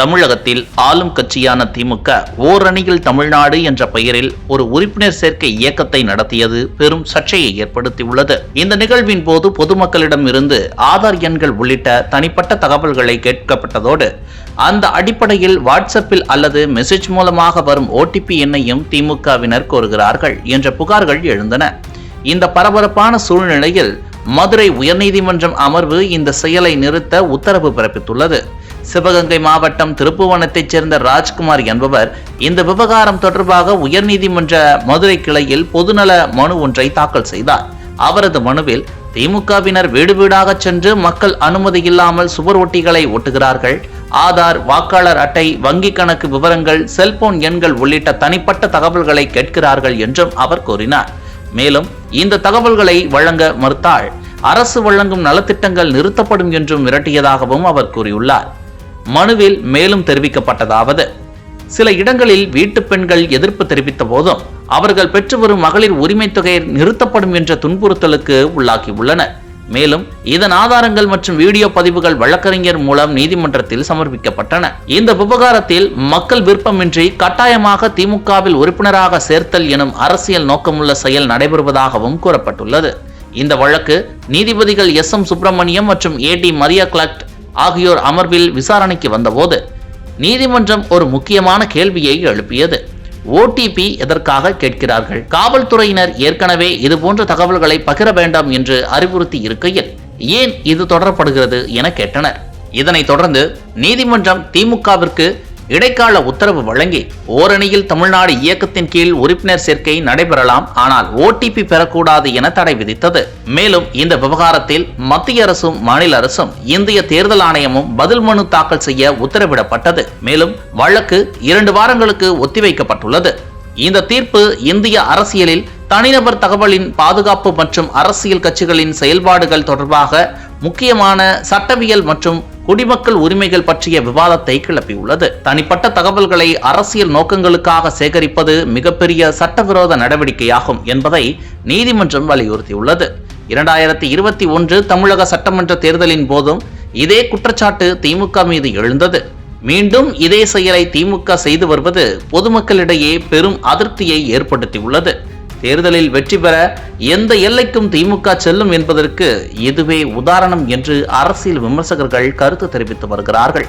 தமிழகத்தில் ஆளும் கட்சியான திமுக ஓரணியில் தமிழ்நாடு என்ற பெயரில் ஒரு உறுப்பினர் சேர்க்கை இயக்கத்தை நடத்தியது பெரும் சர்ச்சையை ஏற்படுத்தியுள்ளது. இந்த நிகழ்வின் போது பொதுமக்களிடம் இருந்து ஆதார் எண்கள் உள்ளிட்ட தனிப்பட்ட தகவல்களை கேட்கப்பட்டதோடு அந்த அடிப்படையில் வாட்ஸ்அப்பில் அல்லது மெசேஜ் மூலமாக வரும் ஓடிபி எண்ணையும் திமுகவினர் கோருகிறார்கள் என்ற புகார்கள் எழுந்தன. இந்த பரபரப்பான சூழ்நிலையில் மதுரை உயர்நீதிமன்றம் அமர்வு இந்த செயலை நிறுத்த உத்தரவு பிறப்பித்துள்ளது. சிவகங்கை மாவட்டம் திருப்புவனத்தைச் சேர்ந்த ராஜ்குமார் என்பவர் இந்த விவகாரம் தொடர்பாக உயர்நீதிமன்ற மதுரை கிளையில் பொதுநல மனு ஒன்றை தாக்கல் செய்தார். அவரது மனுவில் திமுகவினர் வீடு வீடாக சென்று மக்கள் அனுமதி இல்லாமல் சுவர் ஒட்டிகளை ஒட்டுகிறார்கள். ஆதார் வாக்காளர் அட்டை வங்கி கணக்கு விவரங்கள் செல்போன் எண்கள் உள்ளிட்ட தனிப்பட்ட தகவல்களை கேட்கிறார்கள் என்றும் அவர் கூறினார். மேலும் இந்த தகவல்களை வழங்க மறுத்தால் அரசு வழங்கும் நலத்திட்டங்கள் நிறுத்தப்படும் என்றும் மிரட்டியதாகவும் அவர் கூறியுள்ளார். மனுவில் மேலும் தெரிவிக்கப்பட்டதாவது. சில இடங்களில் வீட்டு பெண்கள் எதிர்ப்பு தெரிவித்த போதும் அவர்கள் பெற்று வரும் மகளிர் உரிமை தொகை நிறுத்தப்படும் என்ற துன்புறுத்தலுக்கு உள்ளாகியுள்ளனர். மேலும் இதன் ஆதாரங்கள் மற்றும் வீடியோ பதிவுகள் வழக்கறிஞர் மூலம் நீதிமன்றத்தில் சமர்ப்பிக்கப்பட்டன. இந்த விவகாரத்தில் மக்கள் விருப்பமின்றி கட்டாயமாக திமுகவில் உறுப்பினராக சேர்த்தல் எனும் அரசியல் நோக்கமுள்ள செயல் நடைபெறுவதாகவும் கூறப்பட்டுள்ளது. இந்த வழக்கு நீதிபதிகள் எஸ் எம் சுப்பிரமணியம் மற்றும் ஏ டி மரியா கிளக்ட் ஆகியோர் அமர்வில் விசாரணைக்கு வந்தபோது நீதிமன்றம் ஒரு முக்கியமான கேள்வியை எழுப்பியது. ஓடிபி எதற்காக கேட்கிறார்கள்? காவல்துறையினர் ஏற்கனவே இதுபோன்ற தகவல்களை பகிர வேண்டாம் என்று அறிவுறுத்தி இருக்கையில் ஏன் இது தொடரப்படுகிறது என கேட்டனர். இதனைத் தொடர்ந்து நீதிமன்றம் திமுகவிற்கு இடைக்கால உத்தரவு வழங்கி ஓரணியில் தமிழ்நாடு இயக்கத்தின் கீழ் உறுப்பினர் சேர்க்கை நடைபெறலாம். ஆனால் ஓடிபி பெறக்கூடாது என தடை விதித்தது. மேலும் இந்த விவகாரத்தில் மத்திய அரசும் மாநில அரசும் இந்திய தேர்தல் ஆணையமும் பதில் மனு தாக்கல் செய்ய உத்தரவிடப்பட்டது. மேலும் வழக்கு இரண்டு வாரங்களுக்கு ஒத்திவைக்கப்பட்டுள்ளது. இந்த தீர்ப்பு இந்திய அரசியலில் தனிநபர் தகவலின் பாதுகாப்பு மற்றும் அரசியல் கட்சிகளின் செயல்பாடுகள் தொடர்பாக முக்கியமான சட்டவியல் மற்றும் குடிமக்கள் உரிமைகள் பற்றிய விவாதத்தை கிளப்பியுள்ளது. தனிப்பட்ட தகவல்களை அரசியல் நோக்கங்களுக்காக சேகரிப்பது மிகப்பெரிய சட்டவிரோத நடவடிக்கையாகும் என்பதை நீதிமன்றம் வலியுறுத்தியுள்ளது. இரண்டாயிரத்தி இருபத்தி ஒன்று தமிழக சட்டமன்ற தேர்தலின் போதும் இதே குற்றச்சாட்டு திமுக மீது எழுந்தது. மீண்டும் இதே செயலை திமுக செய்து வருவது பொதுமக்களிடையே பெரும் அதிருப்தியை ஏற்படுத்தியுள்ளது. தேர்தலில் வெற்றி பெற எந்த எல்லைக்கும் திமுக செல்லும் என்பதற்கு இதுவே உதாரணம் என்று அரசியல் விமர்சகர்கள் கருத்து தெரிவித்து வருகிறார்கள்.